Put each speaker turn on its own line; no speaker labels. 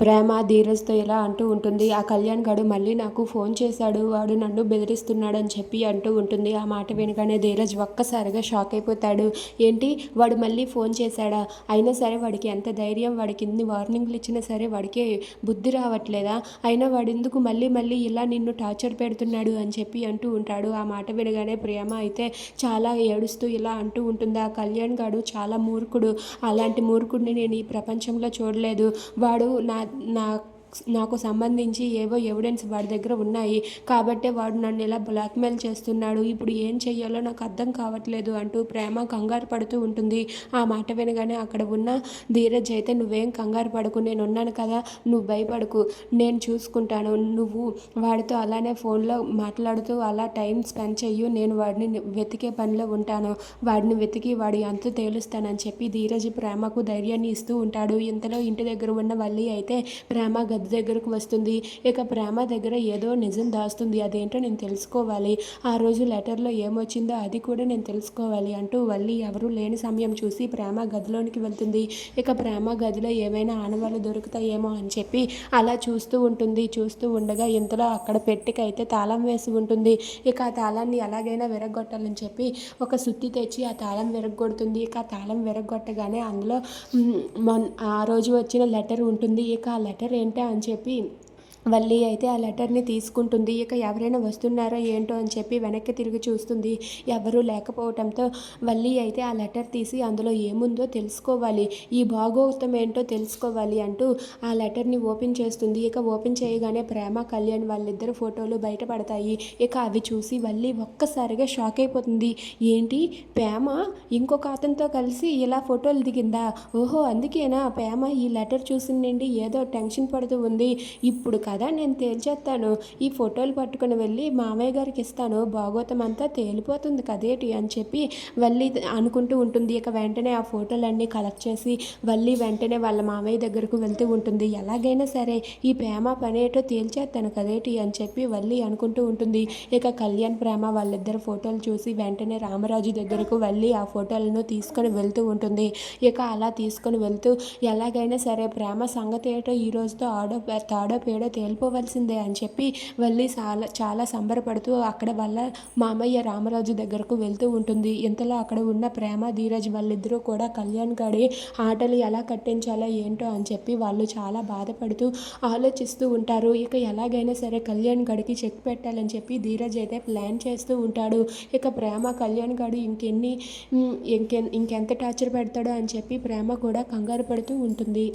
ప్రేమ ధీరజ్తో ఇలా అంటూ ఉంటుంది. ఆ కళ్యాణ్ గడు మళ్ళీ నాకు ఫోన్ చేశాడు. వాడు నన్ను బెదిరిస్తున్నాడని చెప్పి అంటూ ఉంటుంది. ఆ మాట వినగానే ధీరజ్ ఒక్కసారిగా షాక్ అయిపోతాడు. ఏంటి? వాడు మళ్ళీ ఫోన్ చేశాడా? అయినా సరే వాడికి ఎంత ధైర్యం వాడికి ఇన్ని వార్నింగ్లు ఇచ్చినా సరే వాడికి బుద్ధి రావట్లేదా? అయినా వాడు ఎందుకు మళ్ళీ మళ్ళీ ఇలా నిన్ను టార్చర్ పెడుతున్నాడు? అని చెప్పి అంటూ ఉంటాడు. ఆ మాట వినగానే ప్రేమ అయితే చాలా ఏడుస్తూ ఇలా అంటూ ఉంటుంది. ఆ కళ్యాణ్ గాడు చాలా మూర్ఖుడు. అలాంటి మూర్ఖుడిని నేను ఈ ప్రపంచంలో చూడలేదు. వాడు నా నా నాకు సంబంధించి ఏవో ఎవిడెన్స్ వాడి దగ్గర ఉన్నాయి. కాబట్టే వాడు నన్ను ఇలా బ్లాక్మెయిల్ చేస్తున్నాడు. ఇప్పుడు ఏం చెయ్యాలో నాకు అర్థం కావట్లేదు అంటూ ప్రేమ కంగారు పడుతూ ఉంటుంది. ఆ మాట వినగానే అక్కడ ఉన్న ధీరజ్ అయితే నువ్వేం కంగారు పడకు నేను ఉన్నాను కదా నువ్వు భయపడకు నేను చూసుకుంటాను. నువ్వు వాడితో అలానే ఫోన్లో మాట్లాడుతూ అలా టైం స్పెండ్ చెయ్యు నేను వాడిని వెతికే పనిలో ఉంటాను. వాడిని వెతికి వాడి అంతు తేలుస్తానని చెప్పి ధీరజ్ ప్రేమకు ధైర్యాన్ని ఇస్తూ ఉంటాడు. ఇంతలో ఇంటి దగ్గర ఉన్న వల్లి అయితే ప్రేమ గది దగ్గరకు వస్తుంది. ఇక ప్రేమ దగ్గర ఏదో నిజం దాస్తుంది. అదేంటో నేను తెలుసుకోవాలి. ఆ రోజు లెటర్లో ఏమొచ్చిందో అది కూడా నేను తెలుసుకోవాలి అంటూ వల్లి ఎవరు లేని సమయం చూసి ప్రేమ గదిలోనికి వెళ్తుంది. ఇక ప్రేమ గదిలో ఏమైనా ఆనవాళ్ళు దొరుకుతాయేమో అని చెప్పి అలా చూస్తూ ఉంటుంది. చూస్తూ ఉండగా ఇంతలో అక్కడ పెట్టికైతే తాళం వేసి ఉంటుంది. ఇక ఆ తాళాన్ని ఎలాగైనా విరగొట్టాలని చెప్పి ఒక సుత్తి తెచ్చి ఆ తాళం విరగొడుతుంది ఇక ఆ తాళం విరగొట్టగానే అందులో మొన్ ఆ రోజు వచ్చిన లెటర్ ఉంటుంది. ఇక ఆ లెటర్ ఏంటో అని చెప్పి వల్లి అయితే ఆ లెటర్ని తీసుకుంటుంది. ఇక ఎవరైనా వస్తున్నారో ఏంటో అని చెప్పి వెనక్కి తిరిగి చూస్తుంది. ఎవరూ లేకపోవడంతో వల్లి అయితే ఆ లెటర్ తీసి అందులో ఏముందో తెలుసుకోవాలి. ఈ భాగోతం ఏంటో తెలుసుకోవాలి అంటూ ఆ లెటర్ని ఓపెన్ చేస్తుంది. ఇక ఓపెన్ చేయగానే ప్రేమ కళ్యాణ్ వాళ్ళిద్దరు ఫోటోలు బయటపడతాయి. ఇక అవి చూసి వల్లి ఒక్కసారిగా షాక్ అయిపోతుంది. ఏంటి? ప్రేమ? ఇంకొక అతనితో కలిసి ఇలా ఫోటోలు దిగిందా? ఓహో అందుకేనా? ప్రేమ ఈ లెటర్ చూసిందండి. ఏదో టెన్షన్ పడుతూ ఉంది. ఇప్పుడు కదా కదా నేను తేల్చేస్తాను ఈ ఫోటోలు పట్టుకుని వెళ్ళి మామయ్య గారికి ఇస్తాను. భాగవతం అంతా తేలిపోతుంది కదేటి అని చెప్పి వల్లి అనుకుంటూ ఉంటుంది. ఇక వెంటనే ఆ ఫోటోలన్నీ కలెక్ట్ చేసి వల్లి వెంటనే వాళ్ళ మామయ్య దగ్గరకు వెళ్తూ ఉంటుంది. ఎలాగైనా సరే ఈ ప్రేమ పనేటో తేల్చేస్తాను కదేటి అని చెప్పి వల్లి అనుకుంటూ ఉంటుంది. ఇక కళ్యాణ్ ప్రేమ వాళ్ళిద్దరు ఫోటోలు చూసి వెంటనే రామరాజు దగ్గరకు వెళ్ళి ఆ ఫోటోలను తీసుకొని వెళ్తూ ఉంటుంది. ఇక అలా తీసుకొని వెళ్తూ ఎలాగైనా సరే ప్రేమ సంగతి ఏటో ఈ రోజుతో ఆడో తాడో పేడో వెళ్ళిపోవలసిందే అని చెప్పి వెళ్ళి చాలా చాలా సంబరపడుతూ అక్కడ వాళ్ళ మామయ్య రామరాజు దగ్గరకు వెళ్తూ ఉంటుంది. ఇంతలో అక్కడ ఉన్న ప్రేమ ధీరజ్ వాళ్ళిద్దరూ కూడా కళ్యాణ్ గారి ఆటలు ఎలా కట్టించాలో ఏంటో అని చెప్పి వాళ్ళు చాలా బాధపడుతూ ఆలోచిస్తూ ఉంటారు. ఇక ఎలాగైనా సరే కళ్యాణ్ గడికి చెక్ పెట్టాలని చెప్పి ధీరజ్ అయితే ప్లాన్ చేస్తూ ఉంటాడు. ఇక ప్రేమ కళ్యాణ్ గడు ఇంకెన్ని ఇంకె ఇంకెంత టార్చర్ పెడతాడో అని చెప్పి ప్రేమ కూడా కంగారు పడుతూ ఉంటుంది.